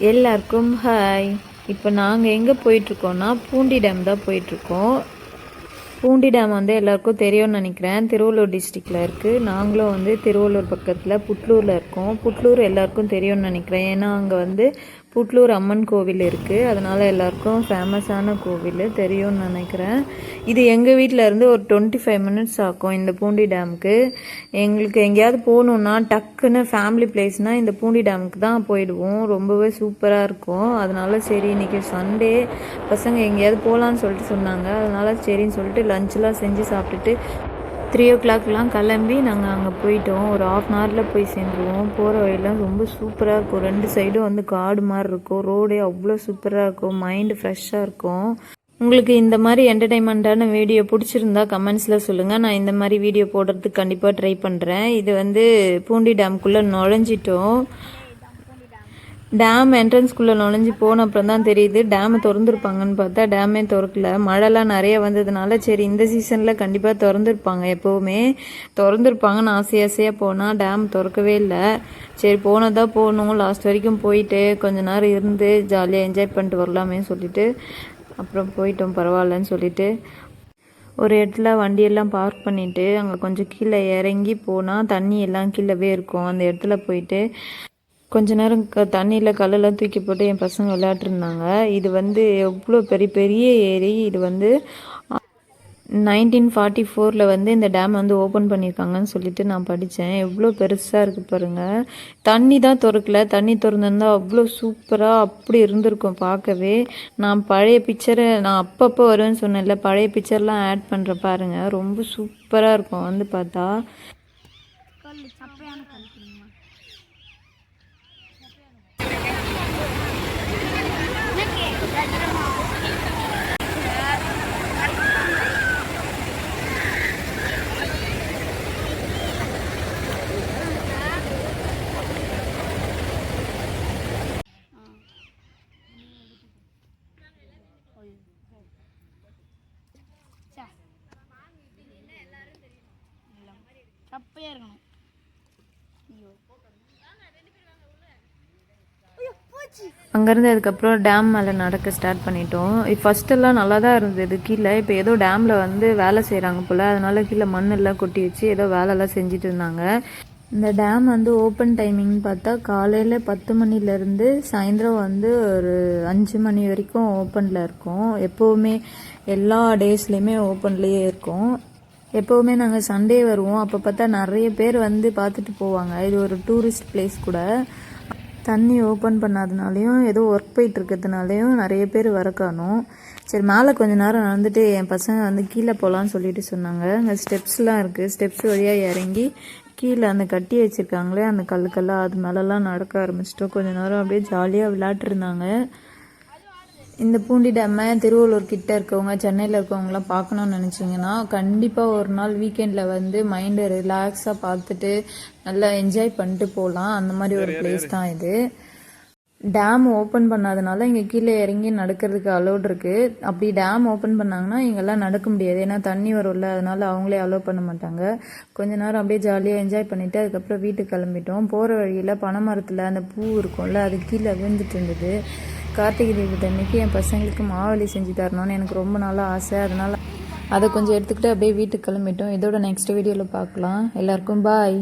எல்லாருக்கும் ஹாய் இப்போ நாங்கள் எங்கே போயிட்டுருக்கோன்னா பூண்டி டேம் தான் போயிட்டுருக்கோம் பூண்டி டேம் வந்து எல்லாருக்கும் தெரியும்னு நினைக்கிறேன். திருவள்ளூர் டிஸ்ட்ரிக்டில் இருக்குது நாங்களும் வந்து திருவள்ளூர் பக்கத்தில் புட்லூரில் இருக்கோம். புட்லூர் எல்லாருக்கும் தெரியும்னு நினைக்கிறேன். ஏன்னா அங்கே வந்து புட்லூர் அம்மன் கோவில் இருக்குது அதனால் எல்லாருக்கும் ஃபேமஸான கோவில் தெரியும்னு நினைக்கிறேன். இது எங்கள் வீட்டில் இருந்து ஒரு டுவெண்ட்டி ஃபைவ் மினிட்ஸ் ஆகும் இந்த பூண்டி டேமுக்கு. எங்களுக்கு எங்கேயாவது போகணுன்னா டக்குன்னு ஃபேமிலி பிளேஸ்னால் இந்த பூண்டி டேமுக்கு தான் போயிடுவோம். ரொம்பவே சூப்பராக இருக்கும். அதனால சரி இன்றைக்கி சண்டே பசங்க எங்கேயாவது போகலான்னு சொல்லிட்டு சொன்னாங்க. அதனால சரின்னு சொல்லிட்டு லஞ்செலாம் செஞ்சு சாப்பிட்டுட்டு த்ரீ ஓ கிளாக்லாம் கிளம்பி நாங்கள் அங்கே போயிட்டோம். ஒரு ஆஃப் அன் ஹவரில் போய் சேர்ந்துருவோம். போகிற வழியெல்லாம் ரொம்ப சூப்பராக இருக்கும். ரெண்டு சைடும் வந்து காடு மாதிரி இருக்கும். ரோடே அவ்வளோ சூப்பராக இருக்கும். மைண்டு ஃப்ரெஷ்ஷாக இருக்கும். உங்களுக்கு இந்த மாதிரி என்டர்டைன்மெண்ட்டான வீடியோ பிடிச்சிருந்தா கமெண்ட்ஸில் சொல்லுங்கள் நான் இந்த மாதிரி வீடியோ போடுறதுக்கு கண்டிப்பாக ட்ரை பண்ணுறேன் இது வந்து பூண்டி டேம்குள்ளே நுழைஞ்சிட்டோம். டேம் என்ட்ரன்ஸ்குள்ளே நுழைஞ்சு போன அப்புறம் தான் தெரியுது. டேமை திறந்துருப்பாங்கன்னு பார்த்தா டேமே திறக்கல. மழைலாம் நிறைய வந்ததுனால சரி இந்த சீசனில் கண்டிப்பாக திறந்துருப்பாங்க எப்போவுமே. திறந்துருப்பாங்கன்னு ஆசை ஆசையாக போனால் டேம் திறக்கவே இல்லை. சரி போனதா போகணும். லாஸ்ட் வரைக்கும் போயிட்டு கொஞ்ச நேரம் இருந்து ஜாலியாக என்ஜாய் பண்ணிட்டு வரலாமே சொல்லிட்டு அப்புறம் போயிட்டோம் பரவாயில்லன்னு சொல்லிட்டு. ஒரு இடத்துல வண்டியெல்லாம் பார்க் பண்ணிவிட்டு அங்கே கொஞ்சம் கீழே இறங்கி போனால் தண்ணி எல்லாம் கீழவே இருக்கும். அந்த இடத்துல போயிட்டு கொஞ்ச நேரம் க தண்ணியில் கல்லெல்லாம் தூக்கி போட்டு என் பசங்க விளையாட்டுருந்தாங்க இது வந்து எவ்வளோ பெரிய பெரிய ஏரி. இது வந்து நைன்டீன் ஃபார்ட்டி ஃபோரில் வந்து இந்த டேம் வந்து ஓப்பன் பண்ணியிருக்காங்கன்னு சொல்லிட்டு நான் படித்தேன் எவ்வளோ பெருசாக இருக்குது பாருங்கள் தண்ணி தான் திறக்கல. தண்ணி திறந்துருந்தா அவ்வளோ சூப்பராக அப்படி இருந்திருக்கும் பார்க்கவே. நான் பழைய பிக்சரை நான் அப்பப்போ வருவேன்னு சொன்னேன்ல பழைய பிக்சர்லாம் ஆட் பண்ணுறேன் பாருங்கள் ரொம்ப சூப்பராக இருக்கும். வந்து பார்த்தா. சப்பையா இருக்கணும். அங்கேருந்து அதுக்கப்புறம் டேம் மேலே நடக்க ஸ்டார்ட் பண்ணிட்டோம். ஃபஸ்ட்டெல்லாம் நல்லா தான் இருந்தது. கீழே இப்போ ஏதோ டேமில் வந்து வேலை செய்கிறாங்க போல். அதனால் கீழே மண்ணெல்லாம் கொட்டி வச்சு ஏதோ வேலைலாம் செஞ்சுட்டு இருந்தாங்க. இந்த டேம் வந்து ஓப்பன் டைமிங் பார்த்தா காலையில் பத்து மணிலேருந்து சாயந்தரம் வந்து ஒரு அஞ்சு மணி வரைக்கும் ஓப்பனில் இருக்கும். எப்போவுமே எல்லா டேஸ்லேயுமே ஓப்பன்லேயே இருக்கும். எப்போவுமே நாங்கள் சண்டே வருவோம். அப்போ பார்த்தா நிறைய பேர் வந்து பார்த்துட்டு போவாங்க. இது ஒரு டூரிஸ்ட் பிளேஸ் கூட. தண்ணி ஓப்பன் பண்ணாதனாலையும் ஏதோ ஒர்க் போயிட்டு இருக்கிறதுனாலையும் நிறைய பேர் வர சரி மேலே கொஞ்ச நேரம் நடந்துட்டு என் பசங்க வந்து கீழே போகலான்னு சொல்லிட்டு சொன்னாங்க. அங்கே ஸ்டெப்ஸ்லாம் இருக்குது ஸ்டெப்ஸ் வழியாக இறங்கி கீழே அந்த கட்டி வச்சுருக்காங்களே அந்த கல்லுக்கெல்லாம் அது மேலெல்லாம் நடக்க ஆரம்பிச்சிட்டோம். கொஞ்ச நேரம் அப்படியே ஜாலியாக விளையாட்டுருந்தாங்க இந்த பூண்டி டேம்மை திருவள்ளூர் கிட்ட இருக்கவங்க சென்னையில் இருக்கவங்களாம் பார்க்கணும்னு நினச்சிங்கன்னா கண்டிப்பாக ஒரு நாள் வீக்கெண்டில் வந்து மைண்டை ரிலாக்ஸாக பார்த்துட்டு நல்லா என்ஜாய் பண்ணிட்டு போகலாம் அந்த மாதிரி ஒரு பிளேஸ் தான் இது. டேம் ஓப்பன் பண்ணாதனால இங்கே கீழே இறங்கி நடக்கிறதுக்கு அலோட் இருக்குது அப்படி டேம் ஓப்பன் பண்ணாங்கன்னா இங்கெல்லாம் நடக்க முடியாது. ஏன்னா தண்ணி வரும்ல அதனால அவங்களே அலோவ் பண்ண மாட்டாங்க. கொஞ்ச நேரம் அப்படியே ஜாலியாக என்ஜாய் பண்ணிவிட்டு அதுக்கப்புறம் வீட்டுக்கு கிளம்பிட்டோம். போகிற வழியில் பனைமரத்தில் அந்த பூ இருக்கும்ல அது கீழே விழுந்துட்டு இருந்தது. கார்த்திகை தீபத்து அன்னைக்கு என் பசங்களுக்கு மாவழி செஞ்சு தரணும்னு எனக்கு ரொம்ப நாளாக ஆசை. அதனால் அதை கொஞ்சம் எடுத்துக்கிட்டு அப்படியே வீட்டுக்கு கிளம்பிட்டோம். இதோட நெக்ஸ்ட் வீடியோவில் பார்க்கலாம். எல்லாருக்கும் பாய்